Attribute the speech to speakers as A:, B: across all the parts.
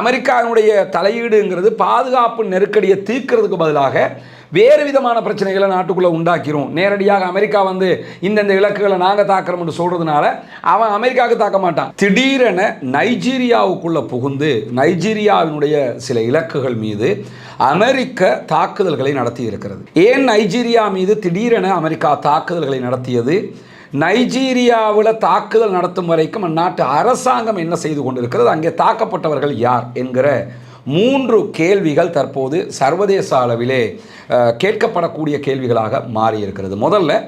A: அமெரிக்காவினுடைய தலையீடுங்கிறது பாதுகாப்பு நெருக்கடியை தீர்க்கிறதுக்கு பதிலாக வேறு விதமான பிரச்சனைகளை நாட்டுக்குள்ளே உண்டாக்கிறோம் நேரடியாக அமெரிக்கா வந்து இந்தந்த இலக்குகளை நாங்கள் தாக்குறோம்னு சொல்கிறதுனால அவன் அமெரிக்காவுக்கு தாக்க மாட்டான். திடீரென நைஜீரியாவுக்குள்ளே புகுந்து நைஜீரியாவினுடைய சில இலக்குகள் மீது அமெரிக்க தாக்குதல்களை நடத்தி இருக்கிறது ஏன் நைஜீரியா மீது திடீரென அமெரிக்கா தாக்குதல்களை நடத்தியது? நைஜீரியாவில் தாக்குதல் நடத்தும் வரைக்கும் அந்நாட்டு அரசாங்கம் என்ன செய்து கொண்டிருக்கிறது? அங்கே தாக்கப்பட்டவர்கள் யார் என்கிற மூன்று கேள்விகள் தற்போது சர்வதேச அளவிலே கேட்கப்படக்கூடிய கேள்விகளாக மாறியிருக்கிறது. முதல்ல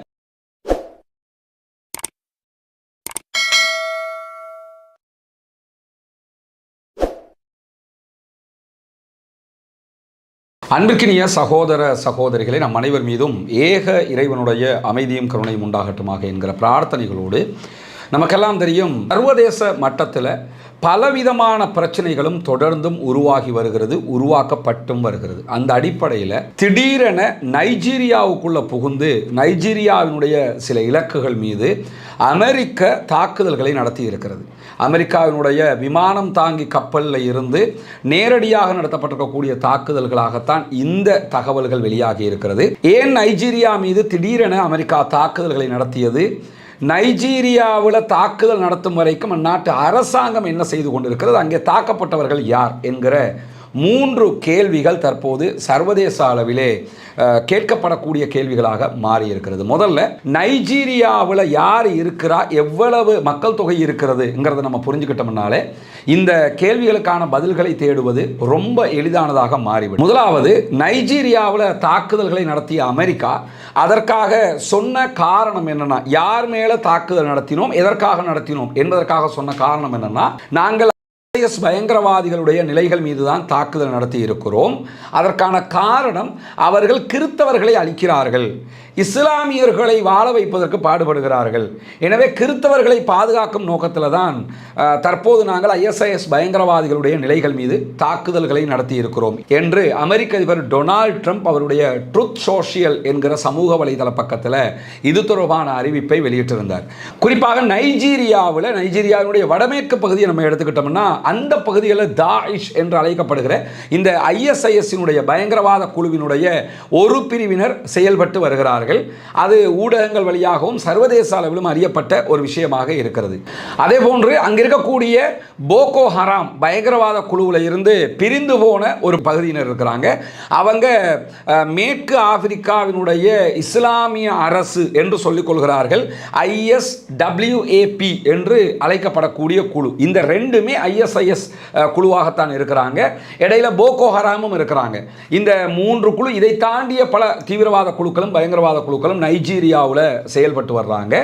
A: அன்பிற்கினிய சகோதர சகோதரிகளை நம் அனைவர் மீதும் ஏக இறைவனுடைய அமைதியும் கருணையும் உண்டாகட்டுமாக என்கிற பிரார்த்தனைகளோடு நமக்கெல்லாம் தெரியும். சர்வதேச மட்டத்தில் பலவிதமான பிரச்சனைகளும் தொடர்ந்தும் உருவாகி வருகிறது உருவாக்கப்பட்டும் வருகிறது. அந்த அடிப்படையில் திடீரென நைஜீரியாவுக்குள்ளே புகுந்து நைஜீரியாவினுடைய சில இலக்குகள் மீது அமெரிக்க தாக்குதல்களை நடத்தி இருக்கிறது அமெரிக்காவினுடைய விமானம் தாங்கி கப்பலில் இருந்து நேரடியாக நடத்தப்பட்டிருக்கக்கூடிய தாக்குதல்களாகத்தான் இந்த தகவல்கள் வெளியாகி இருக்கிறது. ஏன் நைஜீரியா மீது திடீரென அமெரிக்கா தாக்குதல்களை நடத்தியது? நைஜீரியாவில் தாக்குதல் நடத்தும் வரைக்கும் அந்நாட்டு அரசாங்கம் என்ன செய்து கொண்டிருக்கிறது? அங்கே தாக்கப்பட்டவர்கள் யார்? என்கிற மூன்று கேள்விகள் தற்போது சர்வதேச அளவிலே கேட்கப்படக்கூடிய கேள்விகளாக மாறியிருக்கிறது. முதல்ல நைஜீரியாவில் யார் இருக்கிறா? எவ்வளவு மக்கள் தொகை இருக்கிறதுங்கிறத நம்ம புரிஞ்சுக்கிட்டோம்னாலே இந்த கேள்விகளுக்கான பதில்களை தேடுவது ரொம்ப எளிதானதாக மாறிவிடும். முதலாவது நைஜீரியாவில் தாக்குதல்களை நடத்திய அமெரிக்கா அதற்காக சொன்ன காரணம் என்னன்னா யார் மேலே தாக்குதல் நடத்தினோம் எதற்காக நடத்தினோம் என்பதற்காக சொன்ன காரணம் என்னன்னா நாங்கள் ஐஎஸ் பயங்கரவாதிகளுடைய நிலைகள் மீது தான் தாக்குதல் நடத்தி இருக்கிறோம் அதற்கான காரணம் அவர்கள் கிறித்தவர்களை அழிக்கிறார்கள். இஸ்லாமியர்களை வாழ வைப்பதற்கு பாடுபடுகிறார்கள். எனவே கிறித்தவர்களை பாதுகாக்கும் நோக்கத்தில் தான் தற்போது நாங்கள் ஐஎஸ்ஐஎஸ் பயங்கரவாதிகளுடைய நிலைகள் மீது தாக்குதல்களை நடத்தி இருக்கிறோம் என்று அமெரிக்க அதிபர் டொனால்ட் ட்ரம்ப் அவருடைய ட்ருத் சோஷியல் என்கிற சமூக வலைதள பக்கத்தில் இது தொடர்பான அறிவிப்பை வெளியிட்டிருந்தார். குறிப்பாக நைஜீரியாவில் நைஜீரியாவினுடைய வடமேற்கு பகுதியை நம்ம எடுத்துக்கிட்டோம்னா அந்த பகுதிகளில் தாயிஷ் என்று அழைக்கப்படுகிற இந்த ஐஎஸ்ஐஎஸ்ஸினுடைய பயங்கரவாத குழுவினுடைய ஒரு பிரிவினர் செயல்பட்டு வருகிறார் வருகிறார்கள் அது ஊடகங்கள் வழியாகவும் சர்வதேச அளவிலும் அறியப்பட்ட ஒரு விஷயமாக இருக்கிறது. அதே போன்று அங்க இருக்கக்கூடிய போகோ ஹராம் பயங்கரவாத குழுவில் இருந்து பிரிந்து போன ஒரு பகுதியினர் இருக்கிறாங்க. அவங்க மேற்கு ஆப்பிரிக்காவினுடைய இஸ்லாமிய அரசு என்று சொல்லிக் கொள்கிறார்கள். ஐஎஸ்டபிள்யூஏபி என்று அழைக்கப்படக்கூடிய குழு. இந்த ரெண்டுமே ஐஎஸ்ஐஎஸ் குழுவாகத்தான் இருக்கிறாங்க. இடையில போகோ ஹராமும் இருக்கிறாங்க. இந்த மூன்று குழு இதை தாண்டிய பல தீவிரவாத குழுக்களும் பயங்கரவாத குழுக்களும் நைஜீரியாவில் செயல்பட்டு வர்றாங்க.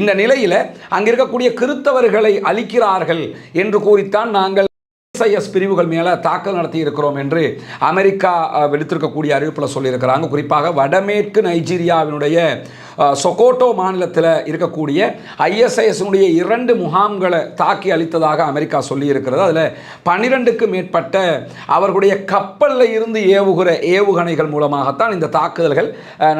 A: இந்த நிலையில் அங்கே இருக்கக்கூடிய கிறித்தவர்களை அழிக்கிறார்கள் என்று கூறித்தான் நாங்கள் எஸ்ஐஎஸ் பிரிவுகள் மேலே தாக்கல் நடத்தி இருக்கிறோம் என்று அமெரிக்கா விடுத்திருக்கக்கூடிய அறிவிப்பில் சொல்லியிருக்கிறாங்க. குறிப்பாக வடமேற்கு நைஜீரியாவினுடைய சொகோட்டோ மாநிலத்தில் இருக்கக்கூடிய ஐஎஸ்ஐஎஸ்னுடைய இரண்டு முகாம்களை தாக்கி அளித்ததாக அமெரிக்கா சொல்லியிருக்கிறது. அதில் பன்னிரெண்டுக்கு மேற்பட்ட அவர்களுடைய கப்பலில் இருந்து ஏவுகிற ஏவுகணைகள் மூலமாகத்தான் இந்த தாக்குதல்கள்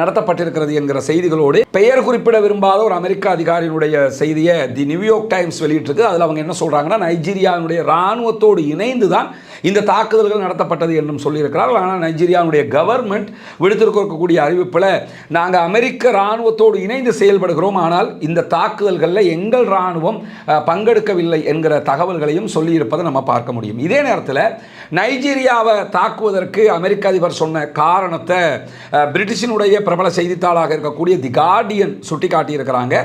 A: நடத்தப்பட்டிருக்கிறது என்கிற செய்திகளோடு. பெயர் குறிப்பிட விரும்பாத ஒரு அமெரிக்க அதிகாரியினுடைய செய்தியை தி நியூயார்க் டைம்ஸ் வெளியிட்டிருக்கு. அதில் அவங்க என்ன சொல்கிறாங்கன்னா நைஜீரியாவினுடைய இராணுவத்தோடு இணைந்து தான் இந்த தாக்குதல்கள் நடத்தப்பட்டது என்றும் சொல்லியிருக்கிறார்கள். ஆனால் நைஜீரியாவுடைய கவர்மெண்ட் விடுத்திருக்கக்கூடிய அறிவிப்பில் நாங்கள் அமெரிக்க இராணுவத்தோடு இணைந்து செயல்படுகிறோம். ஆனால் இந்த தாக்குதல்களில் எங்கள் இராணுவம் பங்கெடுக்கவில்லை என்கிற தகவல்களையும் சொல்லியிருப்பதை நம்ம பார்க்க முடியும். இதே நேரத்தில் நைஜீரியாவை தாக்குவதற்கு அமெரிக்க அதிபர் சொன்ன காரணத்தை பிரிட்டிஷினுடைய பிரபல செய்தித்தாளாக இருக்கக்கூடிய தி கார்டியன் சுட்டிக்காட்டியிருக்கிறாங்க.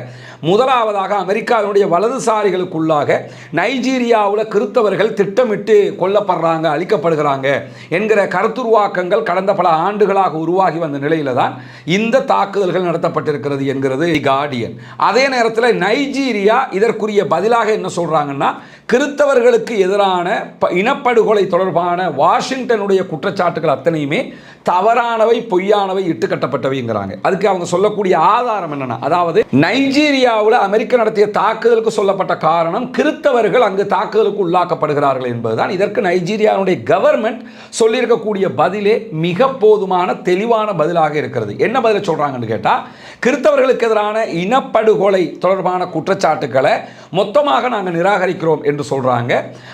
A: முதலாவதாக அமெரிக்காவினுடைய வலதுசாரிகளுக்குள்ளாக நைஜீரியாவில் கிறித்தவர்கள் திட்டமிட்டு கொல்லப்படுறாங்க அழிக்கப்படுகிறாங்க என்கிற கருத்துருவாக்கங்கள் கடந்த பல ஆண்டுகளாக உருவாகி வந்த நிலையில தான் இந்த தாக்குதல்கள் நடத்தப்பட்டிருக்கிறது என்கிறது தி கார்டியன். அதே நேரத்தில் நைஜீரியா இதற்குரிய பதிலாக என்ன சொல்கிறாங்கன்னா கிறித்தவர்களுக்கு எதிரான ப- இனப்படுகொலை தொடர்பான வாஷிங்டனுடைய குற்றச்சாட்டுகள் அத்தனையுமே தவறானவை பொய்யானவை இட்டுக்கட்டப்பட்டவைங்கிறாங்க அதுக்கு அவங்க சொல்லக்கூடிய ஆதாரம் என்னன்னா அதாவது நைஜீரியாவில் அமெரிக்கா நடத்திய தாக்குதலுக்கு சொல்லப்பட்ட காரணம் கிறித்தவர்கள் அங்கு தாக்குதலுக்கு உள்ளாக்கப்படுகிறார்கள் என்பதுதான். இதற்கு நைஜீரியாவுடைய கவர்மெண்ட் சொல்லியிருக்கக்கூடிய பதிலே மிக போதுமான தெளிவான பதிலாக இருக்கிறது. என்ன பதில சொல்றாங்கன்னு கேட்டால் கிறித்தவர்களுக்கு எதிரான இனப்படுகொலை தொடர்பான குற்றச்சாட்டுக்களை மொத்தமாக நாங்கள் நிராகரிக்கிறோம் என்று சொல்கிறாங்க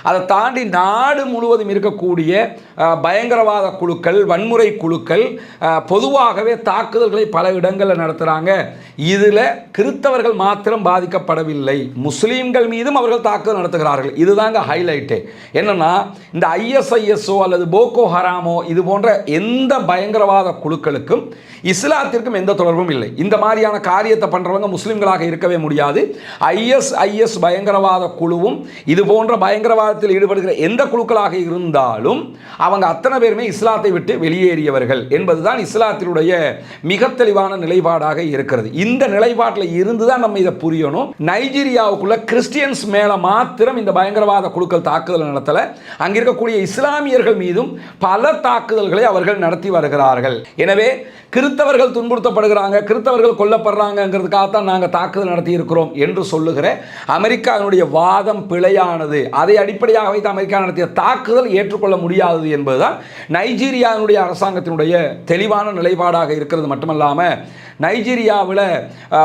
A: அதை தாண்டி நாடு முழுவதும் இருக்கக்கூடிய பயங்கரவாத குழுக்கள் வன்முறை குழுக்கள் பொதுவாகவே தாக்குதல்களை பல இடங்களில் நடத்துகிறாங்க இதில் கிறித்தவர்கள் மாத்திரம் பாதிக்கப்படவில்லை. முஸ்லீம்கள் மீதும் அவர்கள் தாக்குதல் நடத்துகிறார்கள். இதுதாங்க ஹைலைட்டு என்னன்னா இந்த ஐஎஸ்ஐஎஸ்ஓ அல்லது போக்கோ ஹராமோ இது போன்ற எந்த பயங்கரவாத குழுக்களுக்கும் இஸ்லாத்திற்கும் எந்த தொடர்பும் இல்லை. இந்த மாதிரியான காரியத்தை பண்ணுறவங்க முஸ்லீம்களாக இருக்கவே முடியாது. ஐஎஸ்ஐஎஸ் பயங்கரவாத குழுவும் இது போன்ற பயங்கரவாதத்தில் ஈடுபடுகிற எந்த குழுக்களாக இருந்தாலும் அவங்க அத்தனை பேருமே இஸ்லாத்தை விட்டு வெளியேறியவர்கள் என்பதுதான் இஸ்லாத்தினுடைய மிக தெளிவான நிலைப்பாடாக இருக்கிறது. இந்த நிலைப்பாட்டில் இருந்து தான் நம்ம இதை புரியணும். நைஜீரியாவுக்குள்ள கிறிஸ்டியன்ஸ் மேல மாத்திரம் இந்த பயங்கரவாத குழுக்கள் தாக்குதல் நடத்தல. அங்கிருக்கக்கூடிய இஸ்லாமியர்கள் மீதும் பல தாக்குதல்களை அவர்கள் நடத்தி வருகிறார்கள். எனவே கிறித்தவர்கள் துன்புறுத்தப்படுகிறாங்க கிறித்தவர்கள் கொல்லப்படுறாங்கிறதுக்காகத்தான் நாங்கள் தாக்குதல் நடத்தி இருக்கிறோம் என்று சொல்லுகிற அமெரிக்காவினுடைய வாதம் பிழையானது அதை அடிப்படையாக வைத்து அமெரிக்கா நடத்திய தாக்குதல் ஏற்றுக்கொள்ள முடியாதது என்பதுதான் நைஜீரியாவினுடைய அரசாங்கத்தினுடைய தெளிவான நிலைப்பாடாக இருக்கிறது மட்டுமல்லாமல் நைஜீரியாவில்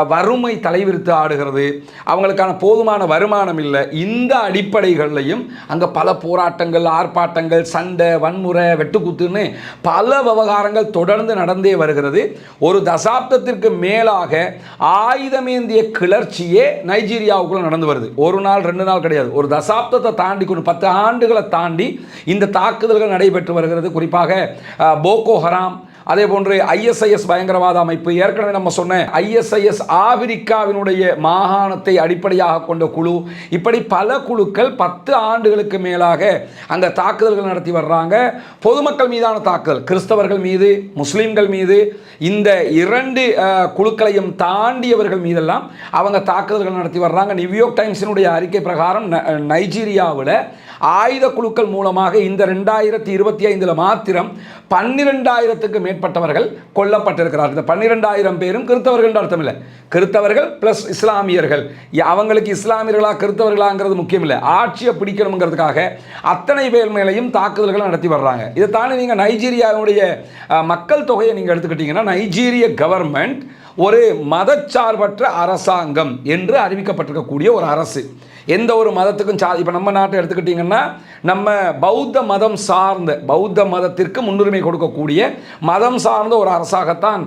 A: வறுமை தலைவிரித்து ஆடுகிறது. அவங்களுக்கான போதுமான வருமானம் இல்லை. இந்த அடிப்படைகள்லையும் அங்கே பல போராட்டங்கள் ஆர்ப்பாட்டங்கள் சண்டை வன்முறை வெட்டுக்குத்துன்னு பல விவகாரங்கள் தொடர்ந்து நடந்தே வருகிறது. ஒரு தசாப்தத்திற்கு மேலாக ஆயுதமேந்திய கிளர்ச்சியே நைஜீரியாவுக்குள்ள நடந்து வருது. ஒரு நாள் ரெண்டு நாள் கிடையாது. ஒரு தசாப்தத்தை தாண்டி கொண்டு பத்து ஆண்டுகளை தாண்டி இந்த தாக்குதல்கள் நடைபெற்று வருகிறது. குறிப்பாக அஹ், போகோ ஹராம் அதே போன்று ஐஎஸ்ஐஎஸ் பயங்கரவாத அமைப்பு. ஏற்கனவே நம்ம சொன்ன ஐஎஸ்ஐஎஸ் ஆப்பிரிக்காவினுடைய மாகாணத்தை அடிப்படையாக கொண்ட குழு. இப்படி பல குழுக்கள் பத்து ஆண்டுகளுக்கு மேலாக அங்கே தாக்குதல்கள் நடத்தி வர்றாங்க. பொதுமக்கள் மீதான தாக்குதல் கிறிஸ்தவர்கள் மீது முஸ்லீம்கள் மீது இந்த இரண்டு குழுக்களையும் தாண்டியவர்கள் மீதெல்லாம் அவங்க தாக்குதல்கள் நடத்தி வர்றாங்க. நியூயார்க் டைம்ஸினுடைய அறிக்கை பிரகாரம் ந- நைஜீரியாவில் ஆயுத குழுக்கள் மூலமாக இந்த ரெண்டாயிரத்தி இருபத்தி ஐந்தில் மாத்திரம் பன்னிரெண்டாயிரத்துக்கு மேற்பட்டவர்கள் கொல்லப்பட்டிருக்கிறார்கள். இந்த பன்னிரெண்டாயிரம் பேரும் கிறித்தவர்கள் அர்த்தம் இல்லை கிறித்தவர்கள் ப்ளஸ் இஸ்லாமியர்கள். அவங்களுக்கு இஸ்லாமியர்களா கிறித்தவர்களாங்கிறது முக்கியம் இல்லை ஆட்சியை பிடிக்கணுங்கிறதுக்காக அத்தனை பேர் மேலேயும் தாக்குதல்கள் நடத்தி வர்றாங்க. இதை தாண்டி நீங்கள் நைஜீரியாவுடைய மக்கள் தொகையை நீங்கள் எடுத்துக்கிட்டீங்கன்னா நைஜீரிய கவர்மெண்ட் ஒரு மதச்சார்பற்ற அரசாங்கம் என்று அறிவிக்கப்பட்டிருக்கக்கூடிய ஒரு அரசு. எந்த ஒரு மதத்துக்கும் சா இப்போ நம்ம நாட்டை எடுத்துக்கிட்டிங்கன்னா நம்ம பௌத்த மதம் சார்ந்த பௌத்த மதத்திற்கு முன்னுரிமை கொடுக்கக்கூடிய மதம் சார்ந்த ஒரு அரசாகத்தான்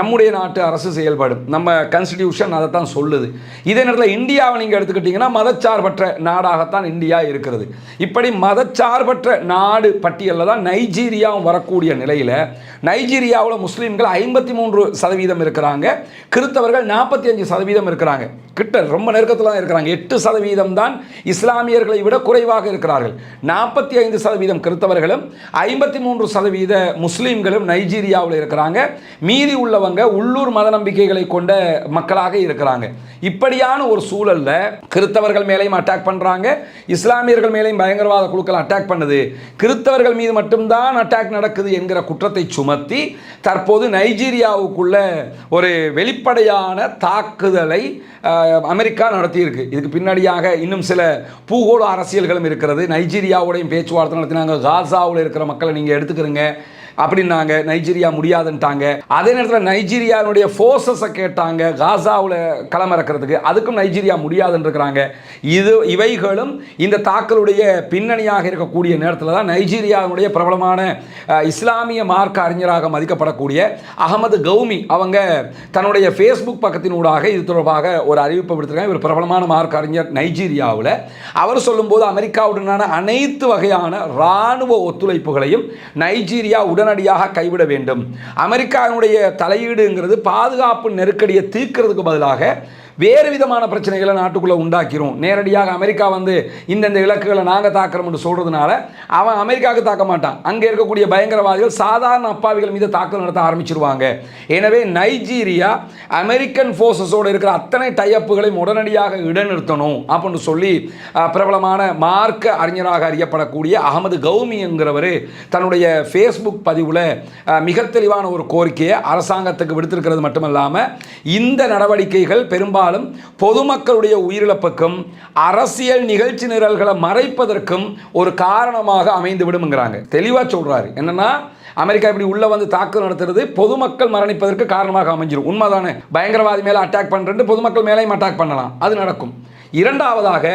A: நம்முடைய நாட்டு அரசு செயல்படும். நம்ம கான்ஸ்டிடியூஷன் அதைத்தான் சொல்லுது. இதே நேரத்தில் இந்தியாவை நீங்கள் எடுத்துக்கிட்டிங்கன்னா மதச்சார்பற்ற நாடாகத்தான் இந்தியா இருக்கிறது. இப்படி மதச்சார்பற்ற நாடு பட்டியலில் தான் நைஜீரியாவும் வரக்கூடிய நிலையில் நைஜீரியாவில் முஸ்லீம்கள் ஐம்பத்தி மூன்று சதவீதம் இருக்கிறாங்க. கிறித்தவர்கள் நாற்பத்தி அஞ்சு சதவீதம் இருக்கிறாங்க. கிட்ட ரொம்ப நெருக்கத்தில் தான் இருக்கிறாங்க. எட்டு சதவீதம் சதவீதம்தான் இஸ்லாமியர்களை விட குறைவாக இருக்கிறார்கள். நாற்பத்தி ஐந்து சதவீதம் கிறித்தவர்களும் ஐம்பத்தி மூன்று சதவீத முஸ்லீம்களும் நைஜீரியாவில் இருக்கிறாங்க. மீதி உள்ளவங்க உள்ளூர் மத நம்பிக்கைகளை கொண்ட மக்களாக இருக்கிறாங்க. இப்படியான ஒரு சூழலில் கிறித்தவர்கள் மேலேயும் அட்டாக் பண்றாங்க. இஸ்லாமியர்கள் மேலேயும் பயங்கரவாத குழுக்கள் அட்டாக் பண்ணுது. கிறித்தவர்கள் மீது மட்டும்தான் அட்டாக் நடக்குது என்கிற குற்றத்தை சுமத்தி தற்போது நைஜீரியாவுக்குள்ள ஒரு வெளிப்படையான தாக்குதலை அமெரிக்கா நடத்தியிருக்கு. இதுக்கு பின்னாடியாக இன்னும் சில பூகோள அரசியல்களும் இருக்கிறது. நைஜீரியாவோடையும் பேச்சுவார்த்தை நடத்தினாங்க. காசாவில் இருக்கிற மக்களை நீங்கள் எடுத்துக்கிறீங்க. அப்படின்னாங்க. நைஜீரியா முடியாதுன்ட்டாங்க. அதே நேரத்தில் நைஜீரியாவுடைய ஃபோர்ஸஸை கேட்டாங்க. காசாவில் களமிறக்கிறதுக்கு. அதுக்கும் நைஜீரியா முடியாதுன்றிருக்கிறாங்க இது இவைகளும் இந்த தாக்கலுடைய பின்னணியாக இருக்கக்கூடிய நேரத்தில் தான் நைஜீரியாவுடைய பிரபலமான இஸ்லாமிய மார்க்க அறிஞராக மதிக்கப்படக்கூடிய அகமது கௌமி அவங்க தன்னுடைய ஃபேஸ்புக் பக்கத்தினூடாக இது தொடர்பாக ஒரு அறிவிப்பு விடுத்திருக்காங்க. இவர் பிரபலமான மார்க்க அறிஞர் நைஜீரியாவில். அவர் சொல்லும்போது அமெரிக்காவுடனான அனைத்து வகையான இராணுவ ஒத்துழைப்புகளையும் நைஜீரியா உடனடியாக கைவிட வேண்டும். அமெரிக்காவினுடைய தலையீடுங்கிறது பாதுகாப்பு நெருக்கடியை தீர்க்கிறதுக்கு பதிலாக வேறு விதமான பிரச்சனைகளை நாட்டுக்குள்ளே உண்டாக்கிரும் நேரடியாக அமெரிக்கா வந்து இந்தந்த இலக்குகளை நாங்கள் தாக்குறோம்னு சொல்கிறதுனால அவன் அமெரிக்காவுக்கு தாக்க மாட்டான். அங்கே இருக்கக்கூடிய பயங்கரவாதிகள் சாதாரண அப்பாவிகள் மீது தாக்குதல் நடத்த ஆரம்பிச்சிருவாங்க. எனவே நைஜீரியா அமெரிக்கன் ஃபோர்ஸஸோடு இருக்கிற அத்தனை டைப்புகளையும் உடனடியாக இடைநிறுத்தணும் அப்படின்னு சொல்லி பிரபலமான மார்க்க அறிஞராக அறியப்படக்கூடிய அகமது கௌமி என்கிறவர் தன்னுடைய ஃபேஸ்புக் பதிவில் மிக தெளிவான ஒரு கோரிக்கையை அரசாங்கத்துக்கு விடுத்திருக்கிறது மட்டுமல்லாமல் இந்த நடவடிக்கைகள் பெரும்பாலும் பொதுமக்களுடைய உயிரிழப்புக்கும் அரசியல் நிகழ்ச்சி நிரல்களை மறைப்பதற்கும் ஒரு காரணமாக அமைந்து விடும்ங்கிறாங்க தெளிவாக சொல்றாரு. என்னன்னா அமெரிக்கா இப்படி உள்ள வந்து தாக்குதல் நடத்துறது பொதுமக்கள் மரணிப்பதற்கு காரணமாக அமைஞ்சிடும் உண்மைதானே? பயங்கரவாதி மேலே அட்டாக் பண்ணுறது பொதுமக்கள் மேலேயும் அட்டாக் பண்ணலாம். அது நடக்கும். இரண்டாவதாக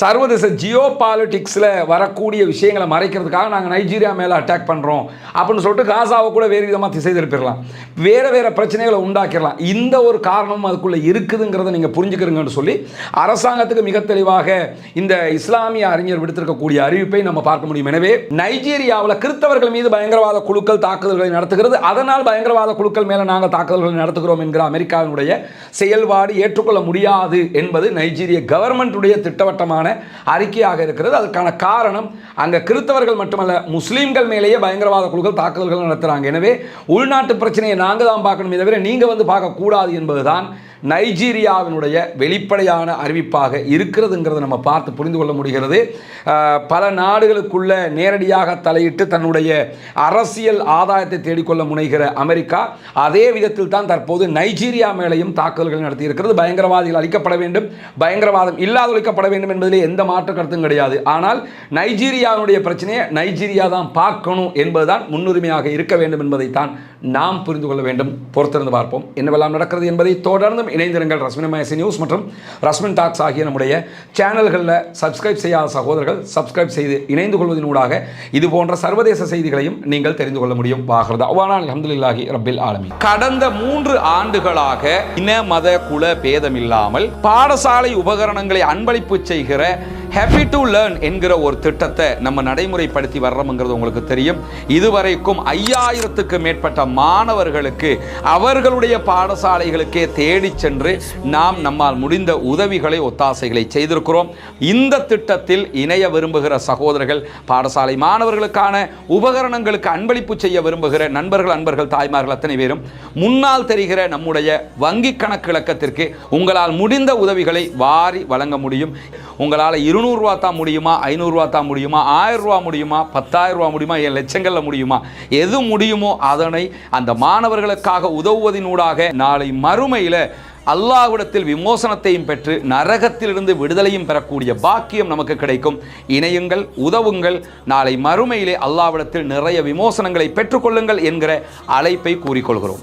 A: சர்வதேச ஜியோ பாலிட்டிக்ஸில் வரக்கூடிய விஷயங்களை மறைக்கிறதுக்காக நாங்கள் நைஜீரியா மேலே அட்டாக் பண்ணுறோம் அப்படின்னு சொல்லிட்டு காசாவை கூட வேறு விதமாக திசை திருப்பிடலாம். வேறு வேறு பிரச்சனைகளை உண்டாக்கிடலாம். இந்த ஒரு காரணமும் அதுக்குள்ளே இருக்குதுங்கிறத நீங்கள் புரிஞ்சுக்கிறீங்கன்னு சொல்லி அரசாங்கத்துக்கு மிக தெளிவாக இந்த இஸ்லாமிய அறிஞர் விடுத்திருக்கக்கூடிய அறிவிப்பை நம்ம பார்க்க முடியும். எனவே நைஜீரியாவில் கிறிஸ்தவர்கள் மீது பயங்கரவாத குழுக்கள் தாக்குதல்களை நடத்துகிறது. அதனால் பயங்கரவாத குழுக்கள் மேலே நாங்கள் தாக்குதல்களை நடத்துகிறோம் என்கிற அமெரிக்காவினுடைய செயல்பாடு ஏற்றுக்கொள்ள முடியாது என்பது நைஜீரிய கவர்மெண்ட்டுடைய திட்டவட்டமான அறிக்கையாக இருக்கிறது. அதுக்கான காரணம் அங்கே கிறிஸ்தவர்கள் மட்டுமல்ல முஸ்லீம்கள் மேலேயே பயங்கரவாத குழுக்கள் தாக்குதல்கள் நடத்துகிறாங்க எனவே உள்நாட்டு பிரச்சனையை நாங்கள் தான் பார்க்கணுமே தவிர நீங்கள் வந்து பார்க்கக்கூடாது என்பதுதான் நைஜீரியாவினுடைய வெளிப்படையான அறிவிப்பாக இருக்கிறதுங்கிறத நம்ம பார்த்து புரிந்து கொள்ள முடிகிறது. பல நாடுகளுக்குள்ள நேரடியாக தலையிட்டு தன்னுடைய அரசியல் ஆதாயத்தை தேடிக்கொள்ள முனைகிற அமெரிக்கா அதே விதத்தில் தான் தற்போது நைஜீரியா மேலேயும் தாக்குதல்கள் நடத்தியிருக்கிறது. பயங்கரவாதிகள் அழிக்கப்பட வேண்டும் பயங்கரவாதம் இல்லாத ஒழிக்கப்பட வேண்டும் என்பதிலே எந்த மாற்று கருத்தும் கிடையாது. ஆனால் நைஜீரியாவினுடைய பிரச்சனையை நைஜீரியா தான் பார்க்கணும் என்பதுதான் முன்னுரிமையாக இருக்க வேண்டும் என்பதைத்தான் நாம் புரிந்து கொள்ள வேண்டும். பொறுத்திருந்து பார்ப்போம். என்னவெல்லாம் நடக்கிறது என்பதை தொடர்ந்தும் இணைந்திருங்கள். ரஸ்மின் மயசி நியூஸ் மற்றும் ரஸ்மின் டாக்ஸ் ஆகிய நம்முடைய சேனல்களில் சப்ஸ்கிரைப் செய்யாத சகோதரர்கள் சப்ஸ்கிரைப் செய்து இணைந்து கொள்வதனூடாக இது போன்ற சர்வதேச செய்திகளையும் நீங்கள் தெரிந்து கொள்ள முடியும். வாகிறது அவ்வாறான அஹமதுல்லாஹி ரபில் ஆலமி கடந்த மூன்று ஆண்டுகளாக இன மத குல பேதமில்லாமல் பாடசாலை உபகரணங்களை அன்பளிப்பு செய்கிற ஹாப்பி டு லேர்ன் என்கிற ஒரு திட்டத்தை நம்ம நடைமுறைப்படுத்தி வர்றோம்ங்கிறது உங்களுக்கு தெரியும். இதுவரைக்கும் ஐயாயிரத்துக்கு மேற்பட்ட மாணவர்களுக்கு அவர்களுடைய பாடசாலைகளுக்கே தேடி சென்று நாம் நம்மால் முடிந்த உதவிகளை ஒத்தாசைகளை செய்திருக்கிறோம். இந்த திட்டத்தில் இணைய விரும்புகிற சகோதரர்கள் பாடசாலை மாணவர்களுக்கான உபகரணங்களுக்கு அன்பளிப்பு செய்ய விரும்புகிற நண்பர்கள் அன்பர்கள் தாய்மார்கள் அத்தனை பேரும் முன்னால் தெரிகிற நம்முடைய வங்கி கணக்கு இலக்கத்திற்கு உங்களால் முடிந்த உதவிகளை வாரி வழங்க முடியும். உங்களால் இருநூறுவா தான் முடியுமா? ஐநூறுரூவா தான் முடியுமா? ஆயிரம் ரூபா முடியுமா? பத்தாயிரம் ரூபா முடியுமா? என் லட்சங்களில் முடியுமா? எது முடியுமோ அதனை அந்த மாணவர்களுக்காக உதவுவதினூடாக நாளை மறுமையில் அல்லாவிடத்தில் விமோசனத்தையும் பெற்று நரகத்திலிருந்து விடுதலையும் பெறக்கூடிய பாக்கியம் நமக்கு கிடைக்கும். இணையுங்கள் உதவுங்கள். நாளை மறுமையிலே அல்லாவிடத்தில் நிறைய விமோசனங்களை பெற்றுக்கொள்ளுங்கள் என்கிற அழைப்பை கூறிக்கொள்கிறோம்.